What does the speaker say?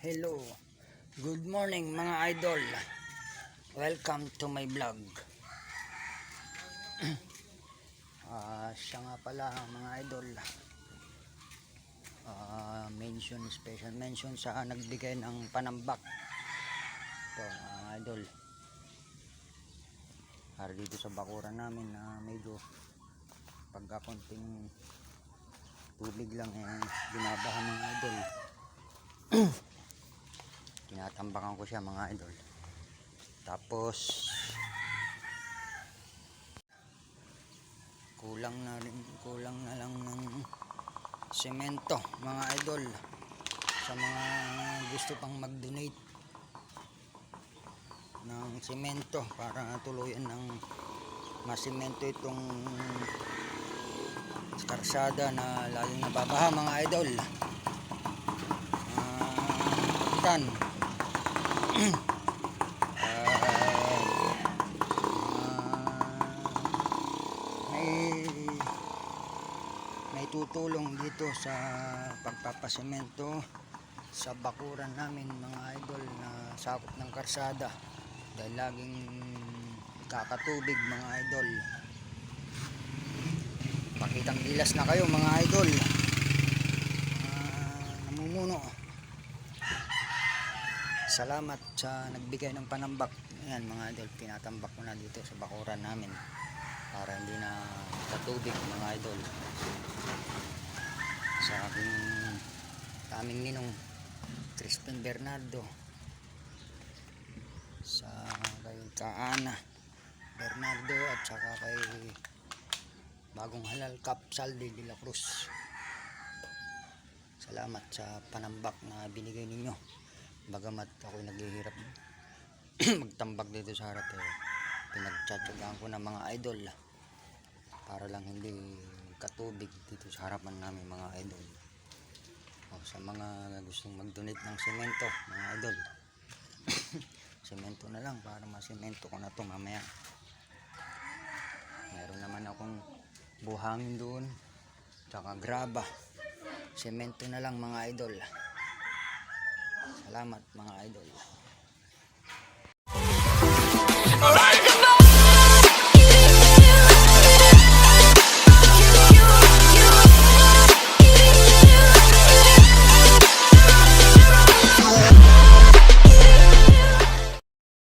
hello. Good morning mga idol. Welcome to my vlog. Ah, siya nga pala mga idol. Ah, mention, special mention sa nagbigay ng panambak. Ito mga idol. Para dito sa bakuran namin na medyo pagka konting tubig lang eh binabaha mga idol tinatambakan ko siya mga idol. Tapos kulang na rin kulang na lang ng semento mga idol sa mga gusto pang mag donate ng semento para tuluyan ng masemento itong karsada na laging nababaha mga idol. Ah, tan tutulong dito sa pagpapasemento sa bakuran namin mga idol na sakop ng karsada. Dahil laging kakatubig mga idol. Pakitang gilas na kayo mga idol. Ah, namumuno salamat sa nagbigay ng panambak. Yan mga idol pinatambak ko na dito sa bakuran namin para hindi na katubig mga idol. Sa aking aming ninong Crispin Bernardo. Sa kay Kaana Bernardo at saka kay bagong halal Cap Saldi de la Cruz. Salamat sa panambak na binigay ninyo bagamat ako'y naghihirap magtambak dito sa harap eh pinagtsatsagaan ko ng mga idol. Para lang hindi katubig dito sa harapan namin mga idol. O, sa mga gustong mag-donate ng semento mga idol. Semento na lang para masemento ko na to mamaya. Meron naman akong buhangin doon tsaka graba. Semento na lang mga idol salamat mga idol